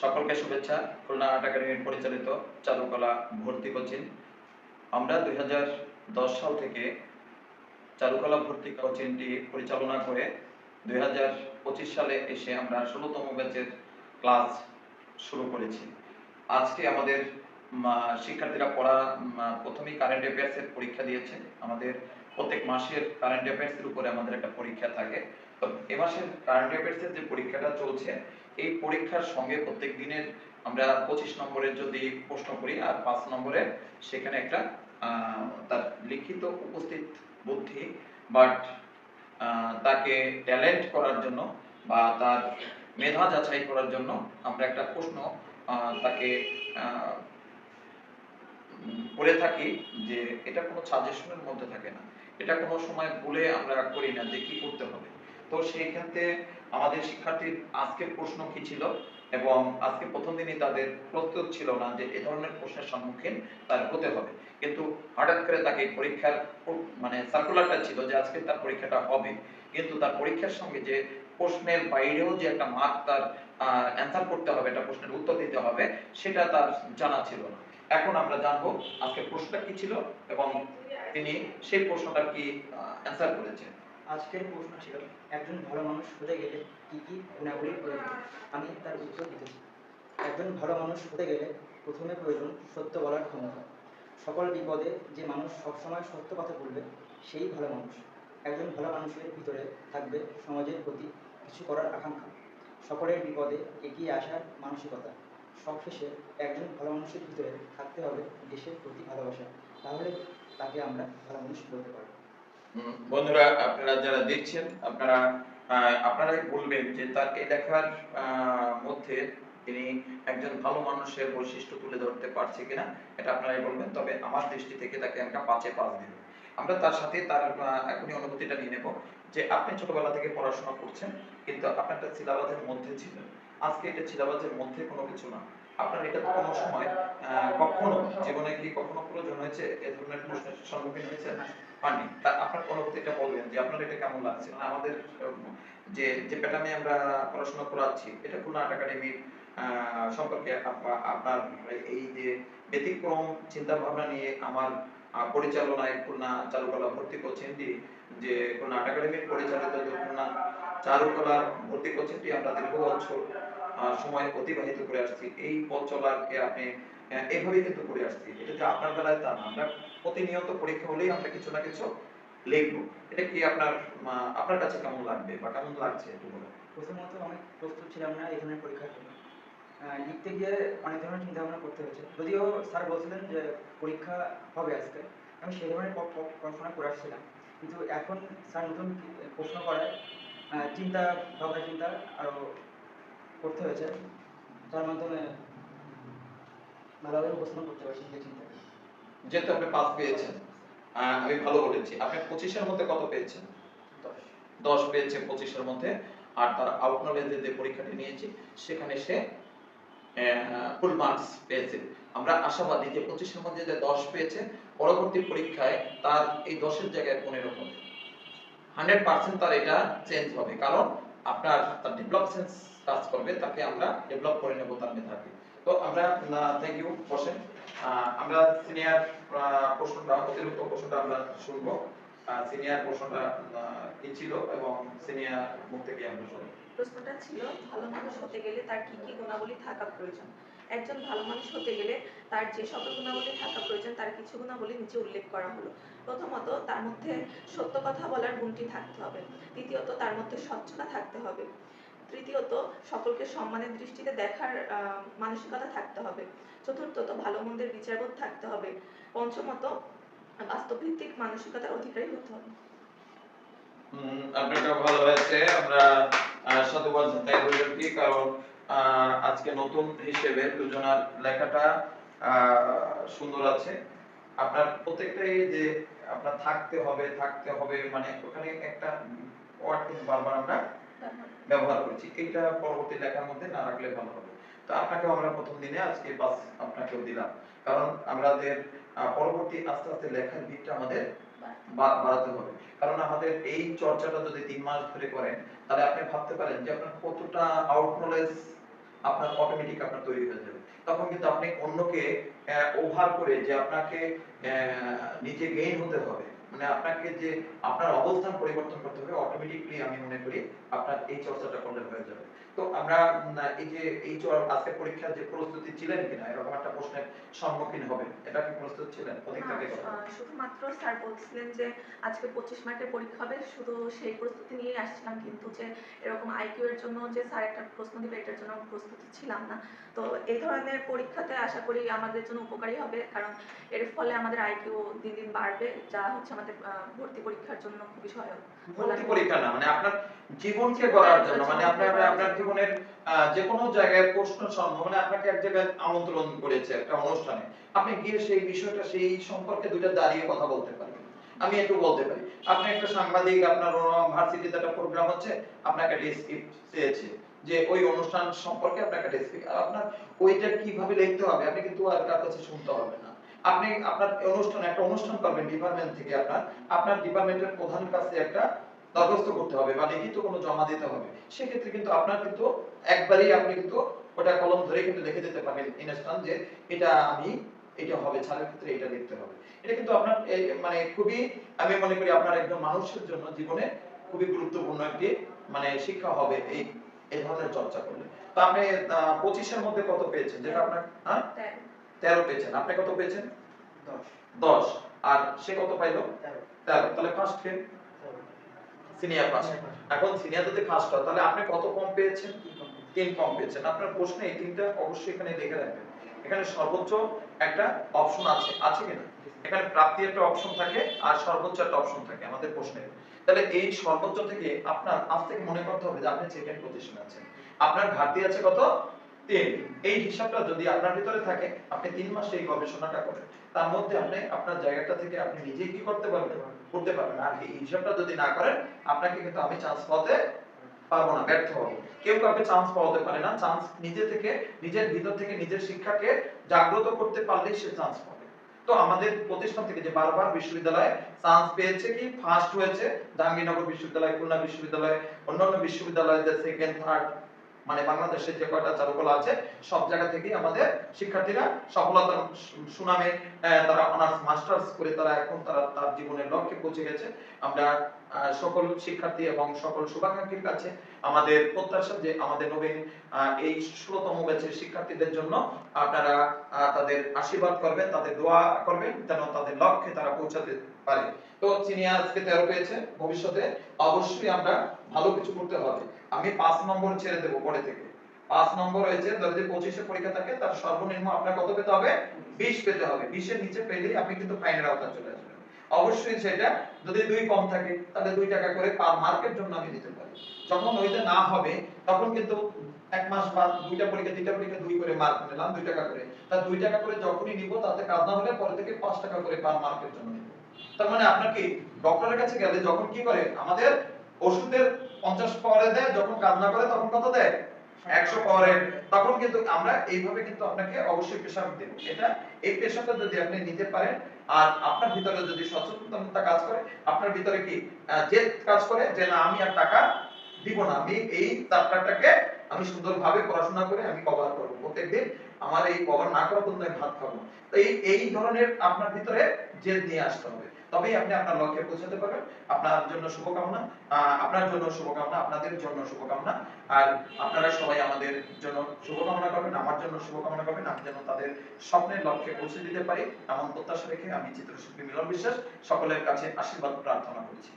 সকলকে শুভেচ্ছা। খুলনা আর্ট একাডেমির পরিচালিত চারুকলা ভর্তি কোচিং। আমরা দুই হাজার দশ সাল থেকে চারুকলা ভর্তি কোচিংটি পরিচালনা করে দুই হাজার পঁচিশ সালে এসে আমরা ষোলোতম ব্যাচের ক্লাস শুরু করেছি। আজকে আমাদের শিক্ষার্থীরা পড়া প্রথমেই কারেন্ট অ্যাফেয়ার্সের পরীক্ষা দিয়েছে। আমাদের প্রত্যেক মাসের কারেন্ট অ্যাফেয়ার্সের উপরে আমাদের একটা পরীক্ষা থাকে। তো এ মাসের কারেন্ট অ্যাফেয়ার্সের যে পরীক্ষাটা চলছে, এই পরীক্ষার সঙ্গে প্রত্যেক দিনের আমরা পঁচিশ নম্বরের যদি প্রশ্ন করি আর পাঁচ নম্বরের সেখানে একটা তার লিখিত উপস্থিত বুদ্ধি বাট তাকে ট্যালেন্ট করার জন্য বা তার মেধা যাচাই করার জন্য আমরা একটা প্রশ্ন তাকে করে থাকি যে এটা কোনো সাজেশনের মধ্যে থাকে না। এটা কোনো সময় ভুলে আমরা করি না যে কি করতে হবে। তো সেই ক্ষেত্রে আমাদের শিক্ষার্থীর আজকের প্রশ্ন কি ছিল? এবং আজকে প্রথম দিনই তাদের প্রস্তুত ছিল না যে এ ধরনের প্রশ্নের সম্মুখীন তার হতে হবে। কিন্তু হঠাৎ করে তাকে পরীক্ষার মানে সার্কুলারটা ছিল যে আজকে তার পরীক্ষাটা হবে। কিন্তু তার পরীক্ষার সঙ্গে যে প্রশ্নের বাইরেও যে একটা মার্ক তার অ্যান্সার করতে হবে, একটা প্রশ্নের উত্তর দিতে হবে, সেটা তার জানা ছিল না। এখন আমরা জানব আজকে প্রশ্নটা কি ছিল এবং তিনি সেই প্রশ্নটার কি অ্যান্সার করেছেন। আজকের প্রশ্ন ছিল, একজন ভালো মানুষ হতে গেলে কি কি গুণাবলীর প্রয়োজন? আমি তার উত্তর দিতেছি একজন ভালো মানুষ হতে গেলে প্রথমে প্রয়োজন সত্য বলার ক্ষমতা। সকল বিপদে যে মানুষ সবসময় সত্য কথা বলবে সেই ভালো মানুষ। একজন ভালো মানুষের ভিতরে থাকবে সমাজের প্রতি কিছু করার আকাঙ্ক্ষা। সকলের বিপদে এগিয়ে আসার মানসিকতা। সবশেষে একজন ভালো মানুষের ভিতরে থাকতে হবে দেশের প্রতি ভালোবাসা। তাহলে তাকে আমরা ভালো মানুষ বলতে পারব। বন্ধুরা, আপনারা যারা দেখছেন, আপনারা আপনারাই বলবেন যে তার এই লেখার মধ্যে তিনি একজন ভালো মানুষের বৈশিষ্ট্য তুলে ধরতে পারছে কিনা, এটা আপনারাই বলবেন। তবে আমার দৃষ্টি থেকে তাকে আমরা পাঁচে পাঁচ দিব আমরা তার সাথে তার এখনই অনুভূতিটা নিয়ে নেব যে আপনি ছোটবেলা থেকে পড়াশোনা করছেন, কিন্তু আপনার একটা সিলেবাসের মধ্যে ছিল। আজকে এটা সিলেবাসের মধ্যে কোনো কিছু না। আপনার এটা কোনো সময় কখনো জীবনে কি কখনো প্রয়োজন হয়েছে? এ ধরনের প্রশ্নের সম্মুখীন হয়েছে? তা আপনার অনুভূতিটা বলবেন যে আপনার এটা কেমন লাগছে? মানে আমাদের যে যে প্যাটার্নে আমরা পড়াশোনা করাচ্ছি, এটা কোনো আর্ট একাডেমির সম্পর্কে আপনার এই যে ব্যতিক্রম চিন্তা ভাবনা নিয়ে আমার পরিচালনায় খুলনা চারুকলা ভর্তি কোচিংটি যে খুলনা আর্ট একাডেমির পরিচালিত যে খুলনা চারুকলা ভর্তি কোচিংটি আমরা দীর্ঘ বছর সময় অতিবাহিত করে আসছি। এই পথ চলাকে আপনি এভাবেই কিন্তু করে আসছি। এটা যে আপনার বেলায় তা না। আমরা প্রতিনিয়ত পরীক্ষা হলেই আমরা কিছু না কিছু লিখব। এটা কি আপনার আপনার কাছে কেমন লাগবে বা কেমন লাগছে একটু বলুন? প্রথমত আমি প্রস্তুত ছিলাম না এখানে পরীক্ষার জন্য। লিখতে গিয়ে অনেক ধরনের চিন্তা ভাবনা করতে হয়েছে। যদিও স্যার বলছিলেন যে পরীক্ষা হবে আজকে। আমি সেই ধরনের পড়াশোনা করে আসছিলাম। কিন্তু এখন স্যার নতুন প্রশ্ন করায় চিন্তা ভাবনা চিন্তা আরও করতে হয়েছে। যার মাধ্যমে ভালোভাবে উপস্থাপন করতে পারছি নিজের চিন্তা যেহেতু আপনি পাস পেয়েছেন আহ, আমি ভালো বলেছি। আপনি পঁচিশের মধ্যে কত পেয়েছেন? দশ। দশ পেয়েছে পঁচিশের মধ্যে। আর তার আউট নলেজের যে পরীক্ষাটি নিয়েছি সেখানে সে ফুল মার্কস পেয়েছে। আমরা আশাবাদী যে পঁচিশের মধ্যে যে দশ পেয়েছে, পরবর্তী পরীক্ষায় তার এই দশের জায়গায় পনেরো হবে। হান্ড্রেড পার্সেন্ট তার এটা চেঞ্জ হবে। কারণ আপনার তার ডেভেলপ সেন্স কাজ করবে, তাকে আমরা ডেভেলপ করে নেব তার মেধাকে। তো আমরা থ্যাংক ইউ বসেন। আমরা সিনিয়র প্রশ্নটা, অতিরিক্ত প্রশ্নটা আমরা শুনব। সিনিয়র প্রশ্নটা কি ছিল এবং সিনিয়র মুখ থেকে আমরা শুনব। প্রশ্নটা ছিল, ভালো মানুষ হতে গেলে তার কি কি গুণাবলী থাকা প্রয়োজন? একজন ভালো মানুষ হতে গেলে তার যে সকল গুণাবলী থাকা প্রয়োজন, তার কিছু গুণাবলী নিচে উল্লেখ করা হলো। প্রথমত, তার মধ্যে সত্য কথা বলার গুণটি থাকতে হবে। দ্বিতীয়ত, তার মধ্যে স্বচ্ছতা থাকতে হবে। তৃতীয়ত, সকলকে সম্মানের দৃষ্টিতে দেখার মানসিকতা থাকতে হবে। চতুর্থত, ভালো মন্দের বিচারবোধ থাকতে হবে। পঞ্চমত, বাস্তবভিত্তিক মানসিকতার অধিকারী হতে হবে। আপনারটা ভালো হয়েছে। আমরা সাধুবাদ জানাই দুজনকে কারণ আজকে নতুন হিসেবে দুজনার লেখাটা সুন্দর আছে। আপনার প্রত্যেকটাই যে আপনার থাকতে হবে থাকতে হবে মানে ওখানে একটা ওয়ার্ড বারবার আমরা ব্যবহার করছি। এইটা পরবর্তী লেখার মধ্যে না রাখলে ভালো হবে। তো আপনাকে আমরা প্রথম দিনে আজকে পাস আপনাকেও দিলাম। কারণ আমাদের পরবর্তী আস্তে আস্তে লেখার দিকটা আমাদের বাড়াতে হবে। কারণ আমাদের এই চর্চাটা যদি তিন মাস ধরে করেন, তাহলে আপনি ভাবতে পারেন যে আপনার কতটা আউট নলেজ আপনার অটোমেটিক আপনার তৈরি হয়ে যাবে। তখন কিন্তু আপনি অন্যকে ওভার করে যে আপনাকে নিজে গেইন হতে হবে। মানে আপনাকে যে আপনার অবস্থান পরিবর্তন করতে হবে অটোমেটিকলি আমি মনে করি আপনার এই চর্চাটা করলে হয়ে যাবে। তো আমরা এই যে এই আজকে পরীক্ষার যে প্রস্তুতি ছিলেন কিনা এরকম একটা প্রশ্নের সম্মুখীন হবেন এটা কি প্রস্তুত ছিলেন? অধিক না, থেকে কথা আহ, শুধুমাত্র স্যার বলছিলেন যে আজকে পঁচিশ মার্কের পরীক্ষা হবে শুধু সেই প্রস্তুতি নিয়েই আসছিলাম কিন্তু যে এরকম আইকিউ এর জন্য যে স্যার একটা প্রশ্ন দিবে এটার জন্য প্রস্তুতি ছিলাম না। তো এই ধরনের পরীক্ষাতে আশা করি আমাদের জন্য উপকারী হবে কারণ এর ফলে আমাদের আইকিউ দিন দিন বাড়বে যা হচ্ছে আমাদের ভর্তি পরীক্ষার জন্য খুবই সহায়ক। ভর্তি পরীক্ষা না মানে আপনার জীবনকে গড়ার জন্য মানে আপনার আপনার জীবনের যে কোনো জায়গায় প্রশ্ন সম্ভব মানে আপনাকে এক জায়গায় আমন্ত্রণ করেছে একটা অনুষ্ঠানে। আপনি গিয়ে সেই বিষয়টা সেই সম্পর্কে দুইটা দাঁড়িয়ে কথা বলতে পারবেন আমি একটু বলতে পারি। আপনি একটা সাংবাদিক আপনার ভার্সিটিতে একটা প্রোগ্রাম হচ্ছে আপনাকে একটা স্ক্রিপ্ট চেয়েছে যে ওই অনুষ্ঠান সম্পর্কে আপনাকে একটা স্ক্রিপ্ট আর আপনার ওইটা কীভাবে লিখতে হবে আপনি কিন্তু আর কার কাছে শুনতে হবে না। আপনি আপনার অনুষ্ঠান, একটা অনুষ্ঠান করবেন ডিপার্টমেন্ট থেকে আপনার আপনার ডিপার্টমেন্টের প্রধান কাছে একটা দরখাস্ত করতে হবে বা লিখিত কোনো জমা দিতে হবে। সেক্ষেত্রে কিন্তু আপনার কিন্তু একবারই আপনি কিন্তু ওটা কলম ধরে কিন্তু লিখে দিতে পারবেন ইনস্ট্যান্ট যে এটা আমি, এটা হবে, ছাড়ের ক্ষেত্রে এটা লিখতে হবে। এটা কিন্তু আপনার মানে খুবই, আমি মনে করি আপনার একজন মানুষের জন্য জীবনে খুবই গুরুত্বপূর্ণ একটি মানে শিক্ষা হবে এই এই ধরনের চর্চা করলে। তো আপনি পঁচিশের মধ্যে কত পেয়েছেন? যেটা আপনার হ্যাঁ? তেরো পেয়েছেন। আপনি কত পেয়েছেন? দশ। দশ। আর সে কত পাইলো? তেরো। তাহলে ফার্স্ট ফেল। সিনিয়র পাস এখন সিনিয়র যদি ফার্স্ট হয় তাহলে আপনি কত কম পেয়েছেন? তিন কম পেয়েছেন। আপনার প্রশ্নে এই তিনটা অবশ্যই এখানে লিখে রাখবেন। এখানে সর্বোচ্চ একটা অপশন আছে। আছে কিনা? এখানে প্রাপ্তি একটা অপশন থাকে আর সর্বোচ্চ একটা অপশন থাকে আমাদের প্রশ্নে তাহলে এই সর্বোচ্চ থেকে আপনার আজ থেকে মনে করতে হবে যে আপনি সেকেন্ড পজিশনে আছেন। আপনার ঘাটতি আছে কত? তিন এই হিসাবটা যদি আপনার ভিতরে থাকে, আপনি তিন মাস এই গবেষণাটা করেন। তার মধ্যে আপনি আপনার জায়গাটা থেকে আপনি নিজেই কি করতে পারবেন? করতে পারবেন। আর এই হিসাবটা যদি না করেন, আপনাকে কিন্তু আমি চান্স পাওয়াতে পারব না, ব্যর্থ হব। কেউ কাউকে চান্স পাওয়াতে পারে না। চান্স নিজে থেকে, নিজের ভিতর থেকে নিজের শিক্ষাকে জাগ্রত করতে পারলেই সে চান্স পাবে। তো আমাদের প্রতিষ্ঠান থেকে যে বারবার বিশ্ববিদ্যালয়ে চান্স পেয়েছে কি? ফার্স্ট হয়েছে জাহাঙ্গীরনগর বিশ্ববিদ্যালয়, খুলনা বিশ্ববিদ্যালয়, অন্যান্য বিশ্ববিদ্যালয়ে সেকেন্ড থার্ড মানে বাংলাদেশের যে কয়টা চারুকলা আছে, সব জায়গা থেকেই আমাদের শিক্ষার্থীরা সফলতার সুনামে তারা অনার্স মাস্টার্স করে তারা এখন তারা তার জীবনের লক্ষ্যে পৌঁছে গেছে। আমরা সকল শিক্ষার্থী এবং সকল শুভাকাঙ্ক্ষীর কাছে আমাদের প্রত্যাশা যে আমাদের নবীন এই ষোলতম ব্যাচের শিক্ষার্থীদের জন্য আপনারা তাদের আশীর্বাদ করবেন, তাদের দোয়া করবেন যেন তাদের লক্ষ্যে তারা পৌঁছাতে পারে। তো সিনিয়র আজকে তেরো পেয়েছে, ভবিষ্যতে অবশ্যই আমরা ভালো কিছু করতে হবে। আমি পাঁচ নম্বর ছেড়ে দেবো পরে থেকে। পাঁচ নম্বর হয়েছে, ধরো যে পঁচিশে পরীক্ষা থাকে, তার সর্বনিম্ন আপনার কত পেতে হবে? বিশ পেতে হবে। বিশের নিচে পেলেই আপনি কিন্তু ফাইনের আওতায় চলে আসবেন। অবশ্যই সেটা যদি দুই কম থাকে, তাহলে দুই টাকা করে পার মার্কের জন্য আমি দিতে পারি। যখন ওইটা না হবে, তখন কিন্তু এক মাস বা দুইটা পরীক্ষা, তিনটা পরীক্ষা দুই করে মার্ক নিলাম, দুই টাকা করে। তা দুই টাকা করে যখনই নিব, তাতে কাজ না হলে পরে থেকে পাঁচ টাকা করে পার মার্কের জন্য নিব। তার মানে আপনার কি ডক্টরের কাছে গেলে যখন কি করে? আমাদের ওষুধের পঞ্চাশ পাওয়ারে দেয়, যখন কাজ না করে তখন কত দেয়? একশো পাওয়ারে। তখন কিন্তু আমরা এইভাবে কিন্তু আপনাকে অবশ্যই প্রেশার দেব এটা এই প্রেশারটা যদি আপনি নিতে পারেন, আর আপনার ভিতরে যদি সচেতনতা কাজ করে, আপনার ভিতরে কি জেদ কাজ করে যে না, আমি আর টাকা দিব না, আমি এই চ্যাপ্টারটাকে আমি সুন্দরভাবে পড়াশোনা করে আমি কভার করব। প্রত্যেকদিন আমার এই কভার না করা পর্যন্ত আমি ভাত খাব। তো এই এই ধরনের আপনার ভিতরে জেদ নিয়ে আসতে হবে। তবেই আপনি আপনার লক্ষ্যে পৌঁছাতে পারবেন। আপনার জন্য শুভকামনা। আপনার জন্য শুভকামনা, আপনাদের জন্য শুভকামনা। আর আপনারা সবাই আমাদের জন্য শুভকামনা করবেন, আমার জন্য শুভকামনা করবেন। আমি যেন তাদের স্বপ্নের লক্ষ্যে পৌঁছে দিতে পারি। এমন প্রত্যাশা রেখে আমি চিত্রশিল্পী মিলন বিশ্বাস সকলের কাছে আশীর্বাদ প্রার্থনা করছি।